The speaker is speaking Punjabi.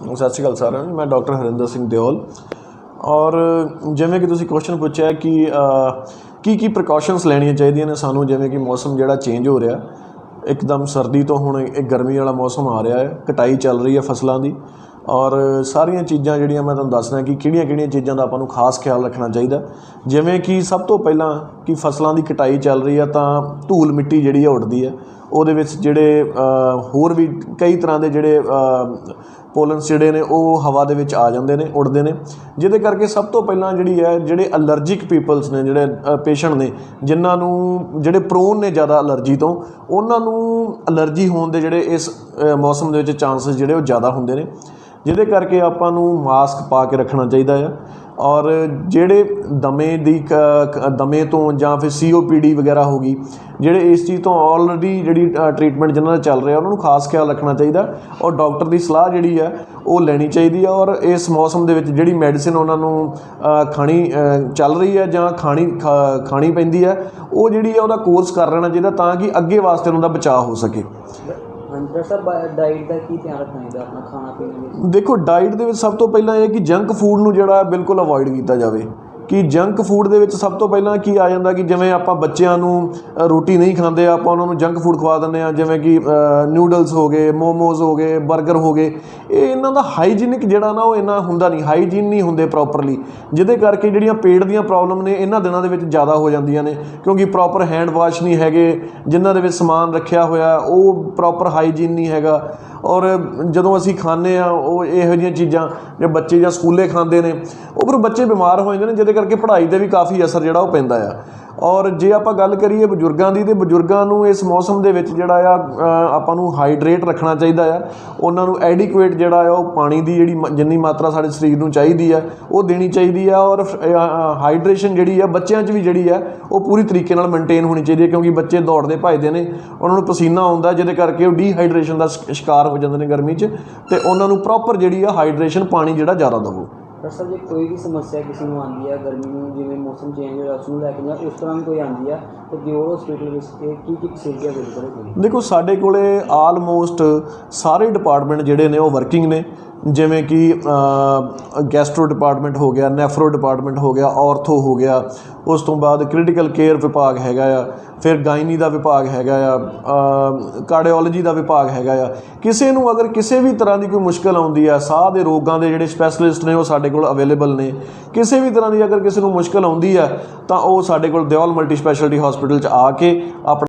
ਸਤਿ ਸ਼੍ਰੀ ਅਕਾਲ ਸਾਰਿਆਂ ਨੂੰ। ਮੈਂ ਡਾਕਟਰ ਹਰਿੰਦਰ ਸਿੰਘ ਦਿਓਲ। ਔਰ ਜਿਵੇਂ ਕਿ ਤੁਸੀਂ ਕੁਐਸਚਨ ਪੁੱਛਿਆ ਕਿ ਕੀ ਕੀ ਪ੍ਰੀਕਾਸ਼ਨਸ ਲੈਣੀਆਂ ਚਾਹੀਦੀਆਂ ਨੇ ਸਾਨੂੰ? ਜਿਵੇਂ ਕਿ ਮੌਸਮ ਜਿਹੜਾ ਚੇਂਜ ਹੋ ਰਿਹਾ। ਇੱਕਦਮ ਸਰਦੀ ਤੋਂ ਹੁਣ ਇੱਕ ਗਰਮੀ ਵਾਲਾ ਮੌਸਮ ਆ ਰਿਹਾ ਹੈ। ਕਟਾਈ ਚੱਲ ਰਹੀ ਹੈ ਫਸਲਾਂ ਦੀ। ਔਰ ਸਾਰੀਆਂ ਚੀਜ਼ਾਂ ਜਿਹੜੀਆਂ ਮੈਂ ਤੁਹਾਨੂੰ ਦੱਸਦਾ ਕਿ ਕਿਹੜੀਆਂ-ਕਿਹੜੀਆਂ ਚੀਜ਼ਾਂ ਦਾ ਆਪਾਂ ਨੂੰ ਖਾਸ ਖਿਆਲ ਰੱਖਣਾ ਚਾਹੀਦਾ। ਜਿਵੇਂ ਕਿ ਸਭ ਤੋਂ ਪਹਿਲਾਂ ਕਿ ਫਸਲਾਂ ਦੀ ਕਟਾਈ ਚੱਲ ਰਹੀ ਹੈ ਤਾਂ ਧੂਲ ਮਿੱਟੀ ਜਿਹੜੀ ਹੈ ਉੱਡਦੀ ਹੈ। ਉਹਦੇ ਵਿੱਚ ਜਿਹੜੇ ਹੋਰ ਵੀ ਕਈ ਤਰ੍ਹਾਂ ਦੇ ਜਿਹੜੇ ਪੋਲਨਸ ਜਿਹੜੇ ਨੇ, ਉਹ ਹਵਾ ਦੇ ਵਿੱਚ ਆ ਜਾਂਦੇ ਨੇ, ਉੱਡਦੇ ਨੇ। ਜਿਹਦੇ ਕਰਕੇ ਸਭ ਤੋਂ ਪਹਿਲਾਂ ਜਿਹੜੀ ਹੈ, ਜਿਹੜੇ ਅਲਰਜਿਕ ਪੀਪਲਸ ਨੇ, ਜਿਹੜੇ ਪੇਸ਼ੈਂਟ ਨੇ, ਜਿਨ੍ਹਾਂ ਨੂੰ, ਜਿਹੜੇ ਪ੍ਰੋਨ ਨੇ ਜ਼ਿਆਦਾ ਅਲਰਜੀ ਤੋਂ, ਉਹਨਾਂ ਨੂੰ ਅਲਰਜੀ ਹੋਣ ਦੇ ਜਿਹੜੇ ਇਸ ਮੌਸਮ ਦੇ ਵਿੱਚ ਚਾਂਸਸ ਜਿਹੜੇ ਉਹ ਜ਼ਿਆਦਾ ਹੁੰਦੇ ਨੇ। ਜਿਹਦੇ ਕਰਕੇ ਆਪਾਂ ਨੂੰ ਮਾਸਕ ਪਾ ਕੇ ਰੱਖਣਾ ਚਾਹੀਦਾ ਆ। ਔਰ ਜਿਹੜੇ ਦਮੇ ਦੀ ਕ- ਕ- ਦਮੇ ਤੋਂ ਜਾਂ ਫਿਰ ਸੀਓਪੀਡੀ ਵਗੈਰਾ ਹੋ ਗਈ, ਜਿਹੜੇ ਇਸ ਚੀਜ਼ ਤੋਂ ਆਲਰੇਡੀ ਜਿਹੜੀ ਟ੍ਰੀਟਮੈਂਟ ਜਿਹਨਾਂ ਦਾ ਚੱਲ ਰਿਹਾ, ਉਹਨਾਂ ਨੂੰ ਖਾਸ ਖਿਆਲ ਰੱਖਣਾ ਚਾਹੀਦਾ ਔਰ ਡਾਕਟਰ ਦੀ ਸਲਾਹ ਜਿਹੜੀ ਹੈ, ਉਹ ਲੈਣੀ ਚਾਹੀਦੀ ਹੈ ਔਰ ਇਸ ਮੌਸਮ ਦੇ ਵਿੱਚ ਜਿਹੜੀ ਮੈਡੀਸਿਨ ਉਹਨਾਂ ਨੂੰ ਖਾਣੀ ਚੱਲ ਰਹੀ ਹੈ ਜਾਂ ਖਾਣੀ, ਖਾ- ਖਾਣੀ ਪੈਂਦੀ ਹੈ, ਉਹ ਜਿਹੜੀ ਆ ਉਹਦਾ ਕੋਰਸ ਕਰ ਲੈਣਾ ਚਾਹੀਦਾ ਤਾਂ ਕਿ ਅੱਗੇ ਵਾਸਤੇ ਉਹਨਾਂ ਦਾ ਬਚਾਅ ਹੋ ਸਕੇ। ਡਾਕਟਰ ਸਾਹਿਬ ਡਾਈਟ ਦਾ ਕੀ ਧਿਆਨ ਰੱਖਣਾ ਚਾਹੀਦਾ ਆਪਣਾ ਖਾਣਾ ਪੀਣਾ ਵਿੱਚ? ਦੇਖੋ ਡਾਈਟ ਦੇ ਵਿੱਚ ਸਭ ਤੋਂ ਪਹਿਲਾਂ ਇਹ ਹੈ ਕਿ ਜੰਕ ਫੂਡ ਨੂੰ ਜਿਹੜਾ ਬਿਲਕੁਲ ਅਵੋਇਡ ਕੀਤਾ ਜਾਵੇ। ਕਿ ਜੰਕ ਫੂਡ ਦੇ ਵਿੱਚ ਸਭ ਤੋਂ ਪਹਿਲਾਂ ਕੀ ਆ ਜਾਂਦਾ ਕਿ ਜਿਵੇਂ ਆਪਾਂ ਬੱਚਿਆਂ ਨੂੰ ਰੋਟੀ ਨਹੀਂ ਖਾਂਦੇ, ਆਪਾਂ ਉਹਨਾਂ ਨੂੰ ਜੰਕ ਫੂਡ ਖਵਾ ਦਿੰਦੇ ਆ ਜਿਵੇਂ ਕਿ ਨਿਊਡਲਸ ਹੋ ਗਏ, ਮੋਮੋਜ਼ ਹੋ ਗਏ 버ਗਰ ਹੋ ਗਏ। ਇਹ ਇਹਨਾਂ ਦਾ ਹਾਈਜੀਨਿਕ ਜਿਹੜਾ ਨਾ ਉਹ ਇੰਨਾ ਹੁੰਦਾ ਨਹੀਂ ਹਾਈਜੀਨ ਨਹੀਂ ਹੁੰਦੇ ਪ੍ਰੋਪਰਲੀ ਜਿਹਦੇ ਕਰਕੇ ਜਿਹੜੀਆਂ ਪੇਟ ਦੀਆਂ ਪ੍ਰੋਬਲਮ ਨੇ, ਇਹਨਾਂ ਦਿਨਾਂ ਦੇ ਵਿੱਚ ਜ਼ਿਆਦਾ ਹੋ ਜਾਂਦੀਆਂ ਨੇ। ਕਿਉਂਕਿ ਪ੍ਰੋਪਰ ਹੈਂਡ ਵਾਸ਼ ਨਹੀਂ ਹੈਗੇ, ਜਿਨ੍ਹਾਂ ਦੇ ਵਿੱਚ ਸਮਾਨ ਰੱਖਿਆ ਹੋਇਆ, ਉਹ ਪ੍ਰੋਪਰ ਹਾਈਜੀਨ ਨਹੀਂ ਹੈਗਾ। ਔਰ ਜਦੋਂ ਅਸੀਂ ਖਾਂਦੇ ਆ ਉਹ ਇਹੋ ਜਿਹੀਆਂ ਚੀਜ਼ਾਂ, ਜੇ ਬੱਚੇ ਜਾਂ ਸਕੂਲੇ ਖਾਂਦੇ ਨੇ, ਉਹ ਫਿਰ ਬੱਚੇ ਬਿਮਾਰ ਹੋ ਜਾਂਦੇ ਨੇ, ਜਿਹਦੇ ਕਰਕੇ ਪੜ੍ਹਾਈ ਤੇ ਵੀ ਕਾਫੀ ਅਸਰ ਜਿਹੜਾ ਉਹ ਪੈਂਦਾ ਆ। ਔਰ ਜੇ ਆਪਾਂ ਗੱਲ ਕਰੀਏ ਬਜ਼ੁਰਗਾਂ ਦੀ, ਤੇ ਬਜ਼ੁਰਗਾਂ ਨੂੰ ਇਸ ਮੌਸਮ ਦੇ ਵਿੱਚ ਜਿਹੜਾ ਆ ਆਪਾਂ ਨੂੰ ਹਾਈਡਰੇਟ ਰੱਖਣਾ ਚਾਹੀਦਾ ਆ। ਉਹਨਾਂ ਨੂੰ ਐਡਿਕੁਏਟ ਜਿਹੜਾ ਆ, ਉਹ ਪਾਣੀ ਦੀ ਜਿਹੜੀ ਮ- ਜਿੰਨੀ ਮਾਤਰਾ ਸਾਡੇ ਸਰੀਰ ਨੂੰ ਚਾਹੀਦੀ ਆ, ਉਹ ਦੇਣੀ ਚਾਹੀਦੀ ਆ। ਔਰ ਹਾਈਡਰੇਸ਼ਨ ਜਿਹੜੀ ਆ, ਬੱਚਿਆਂ 'ਚ ਵੀ ਜਿਹੜੀ ਆ, ਉਹ ਪੂਰੀ ਤਰੀਕੇ ਨਾਲ ਮੇਨਟੇਨ ਹੋਣੀ ਚਾਹੀਦੀ ਹੈ ਕਿਉਂਕਿ ਬੱਚੇ ਦੌੜਦੇ ਭੱਜਦੇ ਨੇ। ਉਹਨਾਂ ਨੂੰ ਪਸੀਨਾ ਆਉਂਦਾ, ਜਿਹਦੇ ਕਰਕੇ ਉਹ ਡੀਹਾਈਡਰੇਸ਼ਨ ਦਾ ਸ਼ਿਕਾਰ ਹੋ ਜਾਂਦੇ ਨੇ ਗਰਮੀ 'ਚ। ਤੇ ਉਹਨਾਂ ਨੂੰ ਪ੍ਰੋਪਰ ਜਿਹੜੀ ਆ ਹਾਈਡਰੇਸ਼ਨ ਪਾਣੀ ਜਿਹੜਾ ਜ਼ਿਆਦਾ ਦਿਵੋ। ਡਾਕਟਰ ਸਾਹਿਬ ਜੇ ਕੋਈ ਵੀ ਸਮੱਸਿਆ ਕਿਸੇ ਨੂੰ ਆਉਂਦੀ ਹੈ ਗਰਮੀ ਨੂੰ ਜਿਵੇਂ ਮੌਸਮ ਚੇਂਜ ਹੋਇਆ, ਉਸ ਨੂੰ ਲੈ ਕੇ ਜਾਂ ਉਸ ਤਰ੍ਹਾਂ ਦੀ ਕੋਈ ਆਉਂਦੀ ਹੈ ਤਾਂ ਦਿਓਰ ਹਸਪੀਟਲ ਵਿੱਚ ਇਹ ਕੀ ਕੀ ਫੈਸਿਲਿਟੀਆਂ ਅਵੇਲੇਬਲ ਹੋਣਗੀਆਂ ਦੇਖੋ, ਸਾਡੇ ਕੋਲੇ ਆਲਮੋਸਟ ਸਾਰੇ ਡਿਪਾਰਟਮੈਂਟ ਜਿਹੜੇ ਨੇ ਉਹ ਵਰਕਿੰਗ ਨੇ। ਜਿਵੇਂ ਕਿ ਗੈਸਟਰੋ ਡਿਪਾਰਟਮੈਂਟ ਹੋ ਗਿਆ ਨੈਫਰੋ ਡਿਪਾਰਟਮੈਂਟ ਹੋ ਗਿਆ ਔਰਥੋ ਹੋ ਗਿਆ, ਉਸ ਤੋਂ ਬਾਅਦ ਕ੍ਰਿਟੀਕਲ ਕੇਅਰ ਵਿਭਾਗ ਹੈਗਾ ਆ, ਫਿਰ ਗਾਇਨੀ ਦਾ ਵਿਭਾਗ ਹੈਗਾ ਆ ਕਾਰਡੀਓਲੋਜੀ ਦਾ ਵਿਭਾਗ ਹੈਗਾ ਆ। ਕਿਸੇ ਨੂੰ ਅਗਰ ਕਿਸੇ ਵੀ ਤਰ੍ਹਾਂ ਦੀ ਕੋਈ ਮੁਸ਼ਕਲ ਆਉਂਦੀ ਆ, ਸਾਹ ਦੇ ਰੋਗਾਂ ਦੇ ਜਿਹੜੇ ਸਪੈਸ਼ਲਿਸਟ ਨੇ ਉਹ ਸਾਡੇ ਕੋਲ ਅਵੇਲੇਬਲ ਨੇ। ਕਿਸੇ ਵੀ ਤਰ੍ਹਾਂ ਦੀ ਅਗਰ ਕਿਸੇ ਨੂੰ ਮੁਸ਼ਕਲ ਆਉਂਦੀ ਆ, ਤਾਂ ਉਹ ਸਾਡੇ ਕੋਲ ਦਿਓਲ ਮਲਟੀ ਸਪੈਸ਼ਲਿਟੀ ਹਸਪੀਟਲ 'ਚ ਆ ਕੇ ਆਪਣਾ